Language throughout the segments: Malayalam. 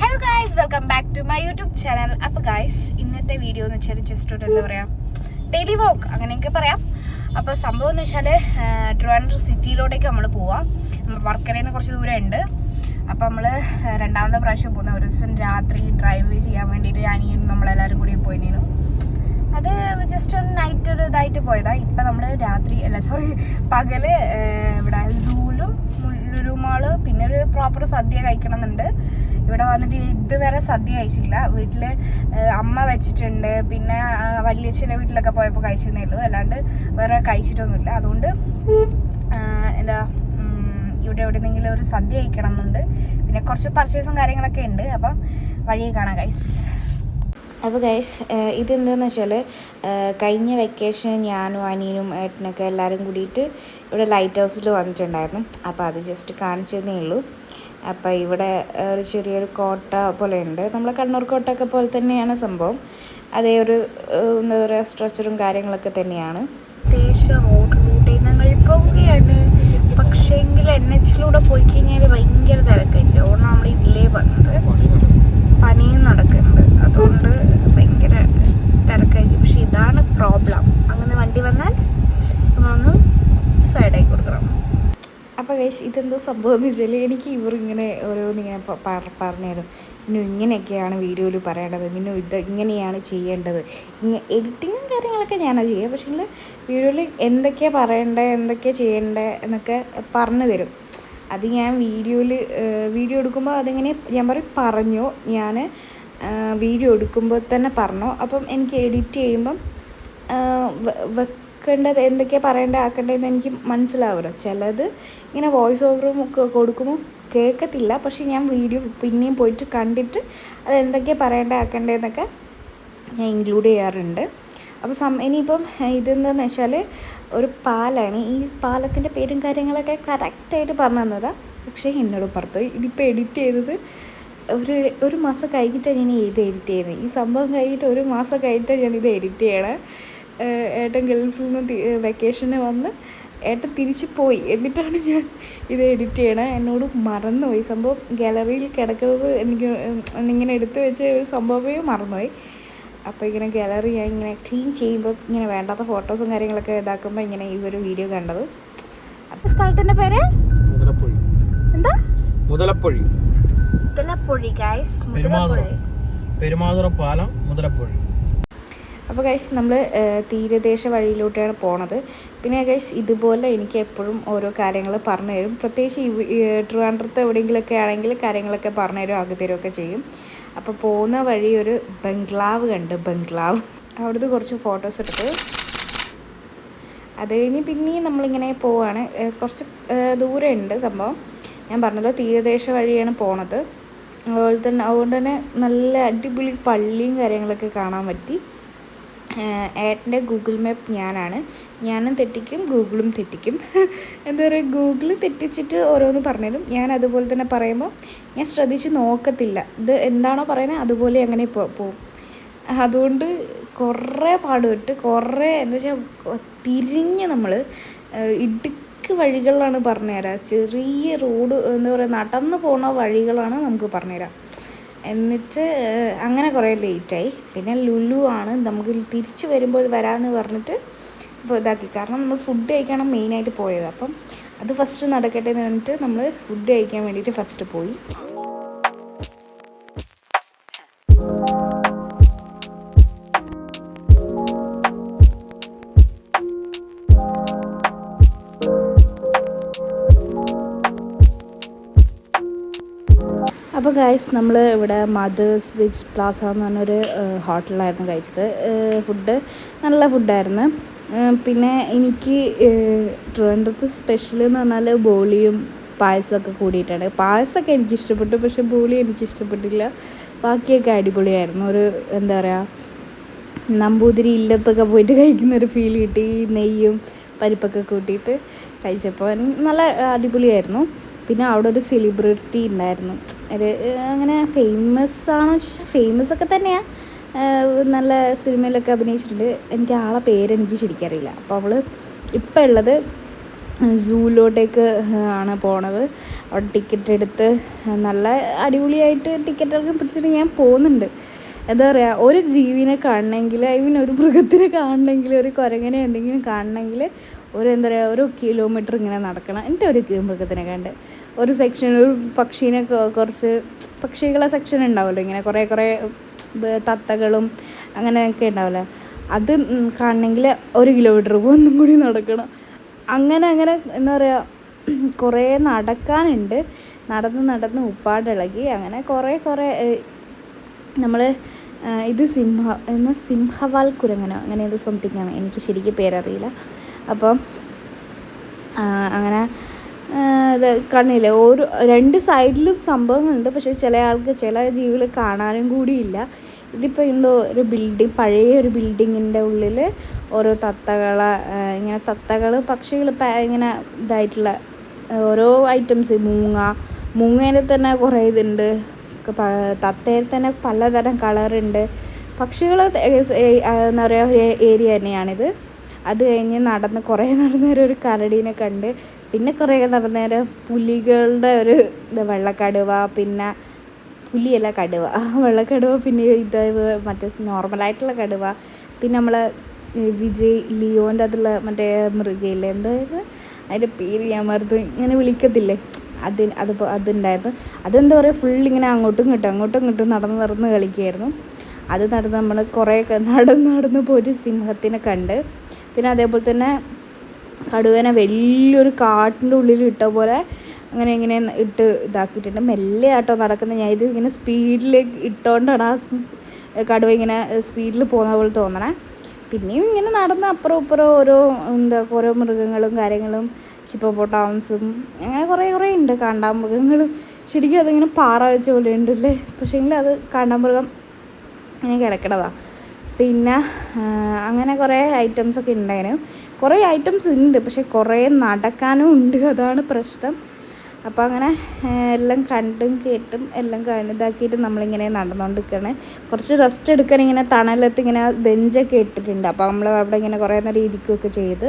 Hello guys welcome back to my YouTube channel അപ്പോൾ ഗായ്സ് ഇന്നത്തെ വീഡിയോ എന്ന് വെച്ചാൽ ജസ്റ്റ് ഒരു എന്താ പറയുക ഡെയിലി വോക്ക് അങ്ങനെയൊക്കെ പറയാം. അപ്പോൾ സംഭവം എന്ന് വെച്ചാൽ ട്രിവാൻഡ്രം സിറ്റിയിലോട്ടേക്ക് നമ്മൾ പോവാം. നമ്മൾ വർക്കലയിൽ നിന്ന് കുറച്ച് ദൂരം ഉണ്ട് അപ്പോൾ നമ്മൾ രണ്ടാമത്തെ പ്രാവശ്യം പോകുന്ന ഒരു ദിവസം രാത്രി ഡ്രൈവ് ചെയ്യാൻ വേണ്ടിയിട്ട് ഞാനീ നമ്മളെല്ലാവരും കൂടി പോയിരുന്നു അത് ജസ്റ്റ് ഒരു നൈറ്റ് ഒരു ഇതായിട്ട് പോയതാ. ഇപ്പം നമ്മൾ രാത്രി അല്ല സോറി പകൽ ഇവിടെ സൂലും ലുലുമാൾ പിന്നെ ഒരു പ്രോപ്പർ സദ്യ കഴിക്കണമെന്നുണ്ട്. ഇവിടെ വന്നിട്ട് ഇതുവരെ സദ്യ കഴിച്ചില്ല വീട്ടിൽ അമ്മ വെച്ചിട്ടുണ്ട്. പിന്നെ വലിയച്ഛന്റെ വീട്ടിലൊക്കെ പോയപ്പോൾ കഴിച്ചതേ ഉള്ളൂ. അല്ലാണ്ട് വേറെ കഴിച്ചിട്ടൊന്നുമില്ല. അതുകൊണ്ട് എന്താ ഇവിടെ എവിടെയെങ്കിലും ഒരു സദ്യ കഴിക്കണം എന്നുണ്ട് പിന്നെ കുറച്ച് പർച്ചേസും കാര്യങ്ങളൊക്കെ ഉണ്ട്. അപ്പം വഴി കാണാം ഗൈസ് അപ്പോൾ ഗൈസ് ഇതെന്താണെന്ന് വെച്ചാൽ കഴിഞ്ഞ വെക്കേഷൻ ഞാനും അനിയനും ഏട്ടനൊക്കെ എല്ലാവരും കൂടിയിട്ട് ഇവിടെ ലൈറ്റ് ഹൗസിൽ വന്നിട്ടുണ്ടായിരുന്നു. അപ്പോൾ അത് ജസ്റ്റ് കാണിച്ചതേ ഉള്ളൂ. അപ്പോൾ ഇവിടെ ഒരു ചെറിയൊരു കോട്ട പോലെയുണ്ട് നമ്മളെ കണ്ണൂർ കോട്ടയൊക്കെ പോലെ തന്നെയാണ് സംഭവം. അതേ ഒരു എന്താ പറയുക സ്ട്രക്ചറും കാര്യങ്ങളൊക്കെ തന്നെയാണ്. പക്ഷേ പക്ഷേങ്കിൽ എൻ എച്ചിലൂടെ പോയി കഴിഞ്ഞാൽ ഭയങ്കര തിരക്കായിരിക്കും അതുകൊണ്ട് നമ്മൾ ഇതിലേ വന്നത് പണിയും നടക്കുന്നുണ്ട് അതുകൊണ്ട് ഭയങ്കര തിരക്കായിരിക്കും പക്ഷെ ഇതാണ് പ്രോബ്ലം അങ്ങനെ വണ്ടി വന്നാൽ നമ്മളൊന്ന് സൈഡാക്കി കൊടുക്കണം അപ്പോൾ ഗൈസ് ഇതെന്തോ സംഭവം എന്ന് വെച്ചാൽ എനിക്ക് ഇവർ ഇങ്ങനെ ഓരോന്ന് ഇങ്ങനെ പറഞ്ഞു തരും. പിന്നെ ഇങ്ങനെയൊക്കെയാണ് വീഡിയോയിൽ പറയേണ്ടത്. പിന്നെ ഇത് ഇങ്ങനെയാണ് ചെയ്യേണ്ടത്. ഇങ്ങനെ എഡിറ്റിങ്ങും കാര്യങ്ങളൊക്കെ ഞാനാണ് ചെയ്യുക. പക്ഷേ വീഡിയോയിൽ എന്തൊക്കെയാണ് പറയേണ്ടത് എന്തൊക്കെയാണ് ചെയ്യേണ്ടത് എന്നൊക്കെ പറഞ്ഞു തരും. അത് ഞാൻ വീഡിയോയിൽ വീഡിയോ എടുക്കുമ്പോൾ അതിങ്ങനെ ഞാൻ പറയും പറഞ്ഞു. ഞാൻ വീഡിയോ എടുക്കുമ്പോൾ തന്നെ പറഞ്ഞു. അപ്പം എനിക്ക് എഡിറ്റ് ചെയ്യുമ്പം ആ, വെ- വെക്കേണ്ടത് എന്തൊക്കെയാണ് പറയേണ്ടത് ആക്കേണ്ടതെന്ന് എനിക്ക് മനസ്സിലാവുമല്ലോ ചിലത് ഇങ്ങനെ വോയിസ് ഓവറും കൊടുക്കുമ്പോൾ കേൾക്കത്തില്ല പക്ഷേ ഞാൻ വീഡിയോ പിന്നെയും പോയിട്ട് കണ്ടിട്ട് അത് എന്തൊക്കെയാണ് പറയേണ്ടത് ആക്കേണ്ടതെന്നൊക്കെ ഞാൻ ഇൻക്ലൂഡ് ചെയ്യാറുണ്ട്. അപ്പോൾ സം ഇനിയിപ്പം ഇതെന്താന്ന് വെച്ചാൽ ഒരു പാലാണ്. ഈ പാലത്തിന്റെ പേരും കാര്യങ്ങളൊക്കെ കറക്റ്റായിട്ട് പറഞ്ഞു തന്നതാണ് പക്ഷേ എന്നോട് പുറത്ത് ഇതിപ്പോൾ എഡിറ്റ് ചെയ്തത് ഒരു ഒരു മാസം കഴിഞ്ഞിട്ടാണ് ഞാൻ ഇത് എഡിറ്റ് ചെയ്യുന്നത്. ഈ സംഭവം കഴിഞ്ഞിട്ട് ഒരു മാസം കഴിഞ്ഞിട്ടാണ് ഞാൻ ഇത് എഡിറ്റ് ചെയ്യണേ. ഏട്ടൻ ഗൾഫിൽ നിന്ന് വെക്കേഷന് വന്ന് ഏട്ടൻ തിരിച്ച് പോയി. എന്നിട്ടാണ് ഞാൻ ഇത് എഡിറ്റ് ചെയ്യണേ. എന്നോട് മറന്നുപോയി. സംഭവം ഗാലറിയിൽ കിടക്കുന്നത് എനിക്ക് ഇങ്ങനെ എടുത്തു വെച്ച ഒരു സംഭവമേ മറന്നുപോയി. അപ്പോൾ ഇങ്ങനെ ഗാലറി ഞാൻ ഇങ്ങനെ ക്ലീൻ ചെയ്യുമ്പോൾ ഇങ്ങനെ വേണ്ടാത്ത ഫോട്ടോസും കാര്യങ്ങളൊക്കെ ഇതാക്കുമ്പോൾ ഇങ്ങനെ ഈ ഒരു വീഡിയോ കണ്ടത്. അപ്പോൾ സ്ഥലത്തിന്റെ പേര്? മുതലപ്പൊഴി. എന്താ? മുതലപ്പൊഴി. മുതലപ്പൊഴി ഗൈസ് പെരുമാതുറ പാലം മുതലപ്പൊഴി. അപ്പോൾ ഗൈസ് നമ്മൾ തീരദേശ വഴിയിലൂടെയാണ് പോണത്. പിന്നെ ഗൈസ് ഇതുപോലെ എനിക്ക് എപ്പോഴും ഓരോ കാര്യങ്ങൾ പറഞ്ഞു തരും. പ്രത്യേകിച്ച് ട്രിവാൻഡ്രത്ത് എവിടെയെങ്കിലുമൊക്കെ ആണെങ്കിൽ കാര്യങ്ങളൊക്കെ പറഞ്ഞു തരും ആക്കി തരുമൊക്കെ ചെയ്യും. അപ്പോൾ പോകുന്ന വഴി ഒരു ബംഗ്ലാവ് കണ്ട് ബംഗ്ലാവ്. അവിടുന്ന് കുറച്ച് ഫോട്ടോസ് എടുത്ത്. അത് കഴിഞ്ഞ് പിന്നെയും നമ്മളിങ്ങനെ പോവാണ്. കുറച്ച് ദൂരം ഉണ്ട് സംഭവം. ഞാൻ പറഞ്ഞല്ലോ തീരദേശ വഴിയാണ് പോണത്. അതുപോലെ തന്നെ അതുകൊണ്ട് തന്നെ നല്ല അടിപൊളി പള്ളിയും കാര്യങ്ങളൊക്കെ കാണാൻ പറ്റി. ഏട്ടന്റെ ഗൂഗിൾ മാപ്പ് ഞാനാണ്. ഞാനും തെറ്റിക്കും ഗൂഗിളും തെറ്റിക്കും. എന്താ പറയുക ഗൂഗിൾ തെറ്റിച്ചിട്ട് ഓരോന്ന് പറഞ്ഞാലും ഞാൻ അതുപോലെ തന്നെ പറയുമ്പോൾ ഞാൻ ശ്രദ്ധിച്ച് നോക്കത്തില്ല. ഇത് എന്താണോ പറയുന്നത് അതുപോലെ അങ്ങനെ പോവും. അതുകൊണ്ട് കുറേ പാടുപെട്ട് കുറേ എന്താ വെച്ചാൽ തിരിഞ്ഞ് നമ്മൾ ഇടുക്ക് വഴികളിലാണ് പറഞ്ഞുതരാം. ചെറിയ റോഡ് എന്താ പറയുക നടന്നു പോണ വഴികളാണ് നമുക്ക് പറഞ്ഞുതരാം. എന്നിട്ട് അങ്ങനെ കുറേ ലേറ്റായി. പിന്നെ ലുലു ആണ്. നമുക്ക് തിരിച്ചു വരുമ്പോൾ വരാമെന്ന് പറഞ്ഞിട്ട് ഇപ്പോൾ ഇതാക്കി. കാരണം നമ്മൾ ഫുഡ് കഴിക്കാണ് മെയിനായിട്ട് പോയത്. അപ്പം അത് ഫസ്റ്റ് നടക്കട്ടെ എന്ന് പറഞ്ഞിട്ട് നമ്മൾ ഫുഡ് കഴിക്കാൻ വേണ്ടിയിട്ട് ഫസ്റ്റ് പോയി. അപ്പോൾ നമ്മൾ ഇവിടെ മദേഴ്സ് വിച്ച് പ്ലാസ എന്ന് പറഞ്ഞൊരു ഹോട്ടലിലായിരുന്നു കഴിച്ചത്. ഫുഡ് നല്ല ഫുഡായിരുന്നു പിന്നെ എനിക്ക് ട്രിവാൻഡ്രത്ത് സ്പെഷ്യൽ എന്ന് പറഞ്ഞാൽ ബോളിയും പായസമൊക്കെ കൂടിയിട്ടാണ്. പായസമൊക്കെ എനിക്ക് ഇഷ്ടപ്പെട്ടു പക്ഷേ ബോളി എനിക്ക് ഇഷ്ടപ്പെട്ടില്ല. ബാക്കിയൊക്കെ അടിപൊളിയായിരുന്നു. ഒരു എന്താ പറയുക നമ്പൂതിരി ഇല്ലത്തൊക്കെ പോയിട്ട് കഴിക്കുന്ന ഒരു ഫീൽ കിട്ടി. നെയ്യും പരിപ്പൊക്കെ കൂട്ടിയിട്ട് കഴിച്ചപ്പോൾ നല്ല അടിപൊളിയായിരുന്നു. പിന്നെ അവിടെ ഒരു സെലിബ്രിറ്റി ഉണ്ടായിരുന്നു. ഒരു അങ്ങനെ ഫേമസ് ആണോ ചോദിച്ചാൽ ഫേമസ് ഒക്കെ തന്നെയാണ് നല്ല സിനിമയിലൊക്കെ അഭിനയിച്ചിട്ടുണ്ട്. എനിക്ക് ആളെ പേരെനിക്ക് ശരിക്കറിയില്ല അപ്പോൾ അവൾ ഇപ്പം ഉള്ളത് സൂവിലോട്ടേക്ക് ആണ് പോണത്. അവിടെ ടിക്കറ്റ് എടുത്ത് നല്ല അടിപൊളിയായിട്ട് ടിക്കറ്റൊക്കെ പിടിച്ചിട്ട് ഞാൻ പോകുന്നുണ്ട്. എന്താ പറയുക ഒരു ജീവിനെ കാണണമെങ്കിൽ ഐ മീൻ ഒരു മൃഗത്തിനെ കാണണമെങ്കിൽ ഒരു കുരങ്ങനെ എന്തെങ്കിലും കാണണമെങ്കിൽ ഒരു എന്താ പറയുക ഒരു കിലോമീറ്റർ ഇങ്ങനെ നടക്കണം. എന്റെ ഒരു മൃഗത്തിനെ കണ്ട്. ഒരു സെക്ഷൻ ഒരു പക്ഷീനെ കുറച്ച് പക്ഷികളെ സെക്ഷൻ ഉണ്ടാവുമല്ലോ. ഇങ്ങനെ കുറേ കുറേ തത്തകളും അങ്ങനെയൊക്കെ ഉണ്ടാവില്ലേ അത് കാണണമെങ്കിൽ ഒരു കിലോമീറ്റർ ഒന്നും കൂടി നടക്കണം. അങ്ങനെ അങ്ങനെ എന്താ പറയുക കുറേ നടക്കാനുണ്ട്. നടന്ന് നടന്ന് ഉപ്പാടിളകി അങ്ങനെ കുറേ കുറേ നമ്മൾ ഇത് സിംഹ എന്ന സിംഹവാൽ കുരങ്ങനോ അങ്ങനെ ഒരു സംതിങ് ആണ്. എനിക്ക് ശരിക്കും പേരറിയില്ല. അപ്പം ആ, കണ്ണിലെ. ഒരു രണ്ട് സൈഡിലും സംഭവങ്ങളുണ്ട്. പക്ഷേ ചില ആൾക്ക് ചില ജീവികൾ കാണാനും കൂടിയില്ല. ഇതിപ്പോൾ എന്തോ ഒരു ബിൽഡിങ് പഴയ ഒരു ബിൽഡിങ്ങിന്റെ ഉള്ളിൽ ഓരോ തത്തകൾ ഇങ്ങനെ തത്തകൾ പക്ഷികൾ ഇങ്ങനെ ഇതായിട്ടുള്ള ഓരോ ഐറ്റംസ് മൂങ്ങ മൂങ്ങേനെ തന്നെ കുറേ ഇതുണ്ട്. തത്തയിൽ തന്നെ പലതരം കളറുണ്ട്. പക്ഷികൾ എന്താ പറയുക ഒരു ഏരിയ തന്നെയാണിത്. അത് കഴിഞ്ഞ് നടന്ന് കുറേ നടന്നൊരു കരടീനെ കണ്ട് പിന്നെ കുറേ നടന്നേരം പുലികളുടെ ഒരു ഇത് വെള്ളക്കടുവ പിന്നെ പുലിയല്ല കടുവ. വെള്ളക്കടുവ പിന്നെ ഇത് മറ്റേ നോർമലായിട്ടുള്ള കടുവ. പിന്നെ നമ്മളെ വിജയ് ലിയോന്റെ അതിലുള്ള മറ്റേ മൃഗയില്ലേ എന്തായത് അതിന്റെ പേര് ഞാൻ മറന്നു ഇങ്ങനെ വിളിക്കത്തില്ലേ? അത് അത് അതുണ്ടായിരുന്നു. അതെന്താ പറയുക ഫുൾ ഇങ്ങനെ അങ്ങോട്ടും ഇങ്ങോട്ടും അങ്ങോട്ടും ഇങ്ങോട്ടും നടന്ന് നടന്ന് കളിക്കുമായിരുന്നു അത് നടന്ന് നമ്മൾ കുറേ നടന്ന് നടന്ന് പോയിട്ട് സിംഹത്തിനെ കണ്ട്. പിന്നെ അതേപോലെ തന്നെ കടുവേനെ വലിയൊരു കാട്ടിന്റെ ഉള്ളിൽ ഇട്ട പോലെ അങ്ങനെ ഇങ്ങനെ ഇട്ട് ഇതാക്കിയിട്ടുണ്ട്. മെല്ലെ ആട്ടോ നടക്കുന്നത്. ഞാൻ ഇത് ഇങ്ങനെ സ്പീഡിലേക്ക് ഇട്ടുകൊണ്ടാണ് ആ കടുവ ഇങ്ങനെ സ്പീഡിൽ പോകുന്ന പോലെ തോന്നണേ. പിന്നെയും ഇങ്ങനെ നടന്ന് അപ്പുറം ഇപ്പുറം ഓരോ എന്താ ഓരോ മൃഗങ്ങളും കാര്യങ്ങളും ഹിപ്പോപ്പൊട്ടാമസും അങ്ങനെ കുറേ കുറേ ഉണ്ട്. കാണ്ടാമൃഗങ്ങളും ശരിക്കും അതിങ്ങനെ പാറ വെച്ച പോലെ ഉണ്ടല്ലേ? പക്ഷേങ്കിൽ അത് കാണ്ടാമൃഗം ഇങ്ങനെ കിടക്കണതാണ് പിന്നെ അങ്ങനെ കുറേ ഐറ്റംസൊക്കെ ഉണ്ടായിരുന്നു. കുറേ ഐറ്റംസ് ഉണ്ട് പക്ഷേ കുറേ നടക്കാനും ഉണ്ട്. അതാണ് പ്രശ്നം. അപ്പോൾ അങ്ങനെ എല്ലാം കണ്ടും കേട്ടും എല്ലാം ഇതാക്കിയിട്ട് നമ്മളിങ്ങനെ നടന്നുകൊണ്ടിരിക്കുകയാണ് കുറച്ച് റെസ്റ്റ് എടുക്കാൻ ഇങ്ങനെ തണലത്ത് ഇങ്ങനെ ബെഞ്ചൊക്കെ ഇട്ടിട്ടുണ്ട്. അപ്പോൾ നമ്മൾ അവിടെ ഇങ്ങനെ കുറേ നേരം ഇരിക്കുകയൊക്കെ ചെയ്ത്.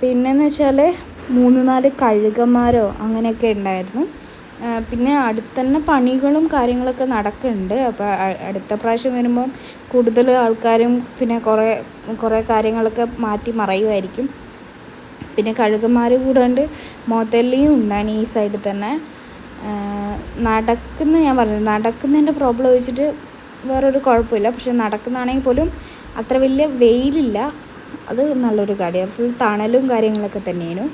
പിന്നെന്ന് വെച്ചാൽ മൂന്ന് നാല് കഴുകന്മാരോ അങ്ങനെയൊക്കെ ഉണ്ടായിരുന്നു. പിന്നെ അടുത്തന്നെ പണികളും കാര്യങ്ങളൊക്കെ നടക്കുന്നുണ്ട്. അപ്പോൾ അടുത്ത പ്രാവശ്യം വരുമ്പം കൂടുതൽ ആൾക്കാരും പിന്നെ കുറേ കുറേ കാര്യങ്ങളൊക്കെ മാറ്റി മറയുമായിരിക്കും പിന്നെ കഴുകന്മാർ കൂടാണ്ട് മോത്തല്ലിയും ഉണ്ടാണ് ഈ സൈഡിൽ തന്നെ. നടക്കുന്ന ഞാൻ പറഞ്ഞു നടക്കുന്നതിന്റെ പ്രോബ്ലം വെച്ചിട്ട് വേറൊരു കുഴപ്പമില്ല. പക്ഷെ നടക്കുന്നതാണെങ്കിൽ പോലും അത്ര വലിയ വെയിലില്ല. അത് നല്ലൊരു കാര്യമാണ്. ഫുൾ തണലും കാര്യങ്ങളൊക്കെ തന്നെയായിരുന്നു.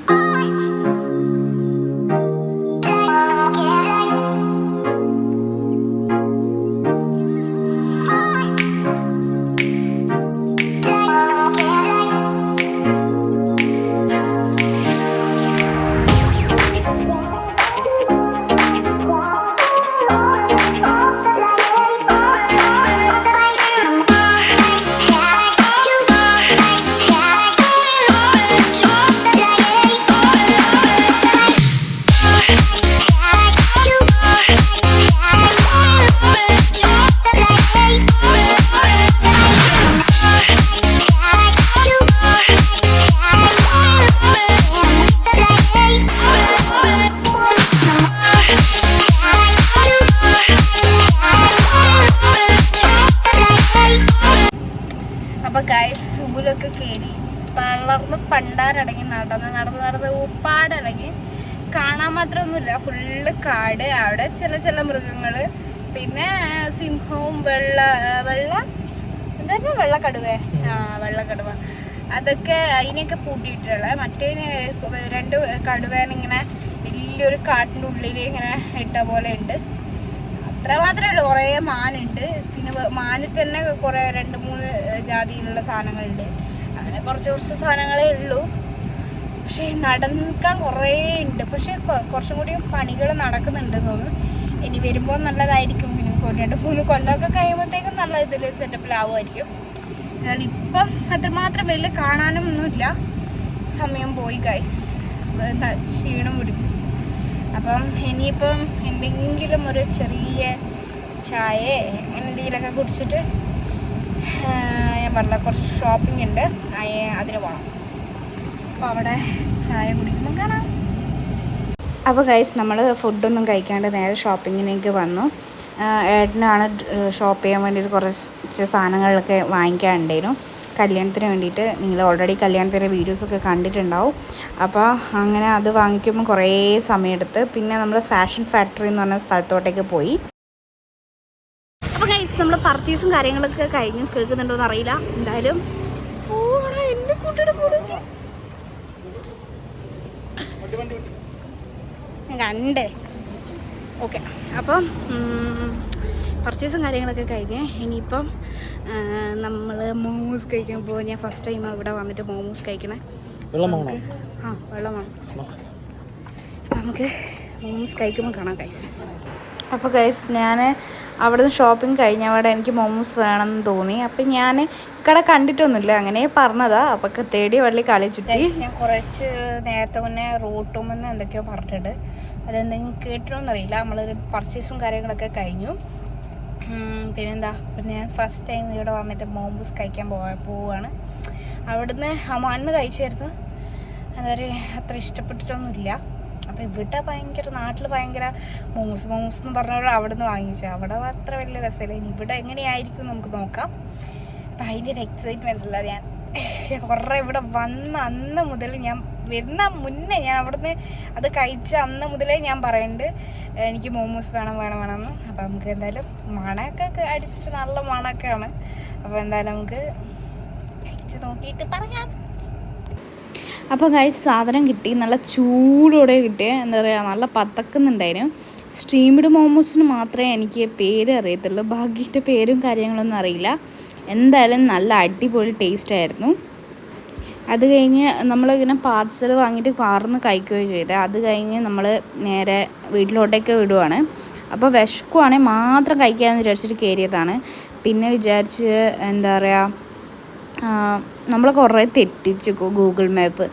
തളർന്ന് പണ്ടാരടങ്ങി നടന്ന് നടന്ന് നടന്ന് ഉപ്പാടടങ്ങി കാണാൻ മാത്രമൊന്നുമില്ല. ഫുള്ള് കാട് അവിടെ ചില ചില മൃഗങ്ങൾ പിന്നെ സിംഹവും വെള്ള വെള്ള എന്താ വെള്ളക്കടുവേ? ആ വെള്ളക്കടുവ. അതൊക്കെ അതിനെയൊക്കെ പൂട്ടിയിട്ടുള്ള മറ്റേന് രണ്ട് കടുവേനിങ്ങനെ വലിയൊരു കാട്ടിന്റെ ഉള്ളിൽ ഇങ്ങനെ ഇട്ട പോലെ ഉണ്ട്. അത്ര മാത്രമേ ഉള്ളൂ. കുറേ മാനുണ്ട്. പിന്നെ മാനിൽ തന്നെ കുറേ രണ്ട് മൂന്ന് ജാതിയിലുള്ള സാധനങ്ങളുണ്ട്. അങ്ങനെ കുറച്ച് കുറച്ച് സാധനങ്ങളേ ഉള്ളൂ. പക്ഷേ നടക്കാൻ കുറേ ഉണ്ട്. പക്ഷേ കുറച്ചും കൂടി പണികൾ നടക്കുന്നുണ്ട് തോന്നുന്നു. ഇനി വരുമ്പോൾ നല്ലതായിരിക്കും. പിന്നെ രണ്ട് മൂന്ന് കൊല്ലമൊക്കെ കഴിയുമ്പോഴത്തേക്കും നല്ല ഇതിൽ സെറ്റപ്പിലാവുമായിരിക്കും എന്നാൽ ഇപ്പം അത്രമാത്രം വലിയ കാണാനും ഒന്നുമില്ല സമയം പോയി ഗൈസ് ക്ഷീണം പിടിച്ചു. അപ്പം ഇനിയിപ്പം എന്തെങ്കിലും ഒരു ചെറിയ ചായ അങ്ങനെ എന്തെങ്കിലുമൊക്കെ കുടിച്ചിട്ട് ഞാൻ പറഞ്ഞ കുറച്ച് ഷോപ്പിംഗ് ഉണ്ട്. അതിന് പോകണം അപ്പോൾ അവിടെ ചായ കുടിക്കുമ്പോൾ കാണാം. അപ്പോൾ ഗൈസ് നമ്മൾ ഫുഡൊന്നും കഴിക്കാണ്ട് നേരെ ഷോപ്പിങ്ങിനേക്ക് വന്നു. ഏട്ടനാണ് ഷോപ്പ് ചെയ്യാൻ വേണ്ടിയിട്ട് കുറച്ച് സാധനങ്ങളൊക്കെ വാങ്ങിക്കാനുണ്ടായിരുന്നു. കല്യാണത്തിന് വേണ്ടിയിട്ട് നിങ്ങൾ ഓൾറെഡി കല്യാണത്തിന്റെ വീഡിയോസൊക്കെ കണ്ടിട്ടുണ്ടാവും. അപ്പോൾ അങ്ങനെ അത് വാങ്ങിക്കുമ്പോൾ കുറേ സമയമെടുത്ത്. പിന്നെ നമ്മൾ ഫാഷൻ ഫാക്ടറി എന്ന് പറഞ്ഞ സ്ഥലത്തോട്ടേക്ക് പോയി. നമ്മൾ പർച്ചേസും കാര്യങ്ങളൊക്കെ കഴിഞ്ഞ് കേൾക്കുന്നുണ്ടോ എന്ന് അറിയില്ല എന്തായാലും ഓടാ എന്റെ കുട്ടിയുടെ കൂടെ ഞാൻ കണ്ടേ. ഓക്കെ. അപ്പം പർച്ചേസും കാര്യങ്ങളൊക്കെ കഴിഞ്ഞ് ഇനിയിപ്പം നമ്മൾ മോമോസ് കഴിക്കാൻ പോകും ഞാൻ ഫസ്റ്റ് ടൈം ഇവിടെ വന്നിട്ട് മോമോസ് കഴിക്കണേ. ആ വെള്ളമാണ് നമുക്ക് മോമോസ് കഴിക്കുമ്പോൾ കാണാം കൈസ് അപ്പോൾ കൈസ് ഞാൻ അവിടെ നിന്ന് ഷോപ്പിംഗ് കഴിഞ്ഞവിടെ എനിക്ക് മോമോസ് വേണമെന്ന് തോന്നി. അപ്പം ഞാൻ കട കണ്ടിട്ടൊന്നുമില്ല. അങ്ങനെ പറഞ്ഞതാ. അപ്പം തേടി വള്ളി കളി ചുറ്റി. ഞാൻ കുറച്ച് നേരത്തെ മുന്നേ റൂട്ടുമെന്ന് എന്തൊക്കെയോ പറഞ്ഞിട്ടുണ്ട് അതെന്തെങ്കിലും കേട്ടിട്ടോന്നറിയില്ല നമ്മളൊരു പർച്ചേസും കാര്യങ്ങളൊക്കെ കഴിഞ്ഞു. പിന്നെന്താ? പിന്നെ ഞാൻ ഫസ്റ്റ് ടൈം ഇവിടെ വന്നിട്ട് മോമോസ് കഴിക്കാൻ പോവാ പോവാണ്. അവിടുന്ന് അമ്മ അന്ന് കഴിച്ചായിരുന്നു. അതൊരു അത്ര ഇഷ്ടപ്പെട്ടിട്ടൊന്നുമില്ല. അപ്പോൾ ഇവിടെ ഭയങ്കര നാട്ടിൽ ഭയങ്കര മൂസ് മൂസ് എന്ന് പറഞ്ഞവരോട് അവിടെ നിന്ന് വാങ്ങിച്ചു. അവിടെ അത്ര വലിയ രസമില്ല. ഇനി ഇവിടെ എങ്ങനെയായിരിക്കും നമുക്ക് നോക്കാം. അപ്പം അതിന്റെ ഒരു എക്സൈറ്റ്മെന്റ് അല്ല ഞാൻ. കുറേ ഇവിടെ വന്ന അന്ന് മുതൽ ഞാൻ വരുന്ന മുന്നേ ഞാൻ അവിടുന്ന് അത് കഴിച്ച അന്ന് മുതലേ ഞാൻ പറയുന്നുണ്ട് എനിക്ക് മോമോസ് വേണം വേണം വേണമെന്ന് അപ്പം നമുക്ക് എന്തായാലും മണമൊക്കെ അടിച്ചിട്ട് നല്ല മണമൊക്കെയാണ്. അപ്പോൾ എന്തായാലും നമുക്ക് കഴിച്ച് നോക്കിയിട്ട് പറയാം. അപ്പോൾ ഗൈസ് സാധനം കിട്ടി. നല്ല ചൂടോടെ കിട്ടിയ. എന്താ പറയുക നല്ല പതക്കുന്നുണ്ടായിരുന്നു. സ്റ്റീംഡ് മോമോസിന് മാത്രമേ എനിക്ക് പേര് അറിയത്തുള്ളൂ. ബാക്കിയുടെ പേരും കാര്യങ്ങളൊന്നും അറിയില്ല. എന്തായാലും നല്ല അടിപൊളി ടേസ്റ്റ് ആയിരുന്നു. അത് കഴിഞ്ഞ് നമ്മളിങ്ങനെ പാർസൽ വാങ്ങിയിട്ട് പാർന്ന് കഴിക്കുകയോ ചെയ്തത് അത് കഴിഞ്ഞ് നമ്മൾ നേരെ വീട്ടിലോട്ടേക്ക് വിടുവാണ്. അപ്പോൾ വിശക്കുവാണെങ്കിൽ മാത്രം കഴിക്കാമെന്ന് വിചാരിച്ചിട്ട് കയറിയതാണ്. പിന്നെ വിചാരിച്ച് എന്താ പറയുക നമ്മൾ കുറേ തെറ്റിച്ചു ഗൂഗിൾ മാപ്പ്.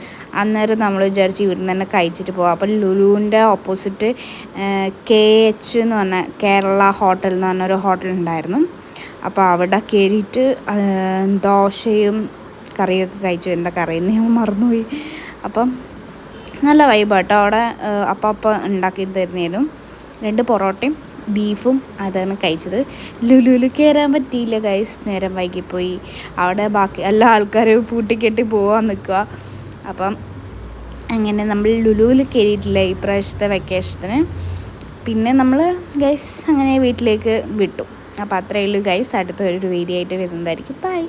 അന്നേരം നമ്മൾ വിചാരിച്ച് ഇവിടുന്ന് തന്നെ കഴിച്ചിട്ട് പോകാം അപ്പം ലുലുവിന്റെ ഓപ്പോസിറ്റ് കെ എച്ച് എന്ന് പറഞ്ഞ കേരള ഹോട്ടൽ എന്ന് പറഞ്ഞൊരു ഹോട്ടൽ ഉണ്ടായിരുന്നു. അപ്പോൾ അവിടെ കയറിയിട്ട് ദോശയും കറിയൊക്കെ കഴിച്ചു. എന്താ കറിയെന്ന് ഞാൻ മറന്നുപോയി. അപ്പം നല്ല വൈബാട്ടോ അവിടെ അപ്പം അപ്പം ഉണ്ടാക്കി തരുന്നതും. രണ്ട് പൊറോട്ടയും ബീഫും അതാണ് കഴിച്ചത്. ലുലുലു കയറാൻ പറ്റിയില്ല ഗൈസ് നേരം വൈകിപ്പോയി. അവിടെ ബാക്കി എല്ലാ ആൾക്കാരും പൂട്ടിക്കെട്ടി പോകാൻ നിൽക്കുക അപ്പം അങ്ങനെ നമ്മൾ ലുലുവിൽ കയറിയിട്ടില്ല ഈ പ്രാവശ്യത്തെ വെക്കേഷത്തിന് പിന്നെ നമ്മൾ ഗൈസ് അങ്ങനെ വീട്ടിലേക്ക് വിട്ടു. അപ്പോൾ അത്രയേ ഉള്ളൂ ഗൈസ് അടുത്ത ഒരു വീഡിയോ ആയിട്ട് വരുന്നതായിരിക്കും. ബൈ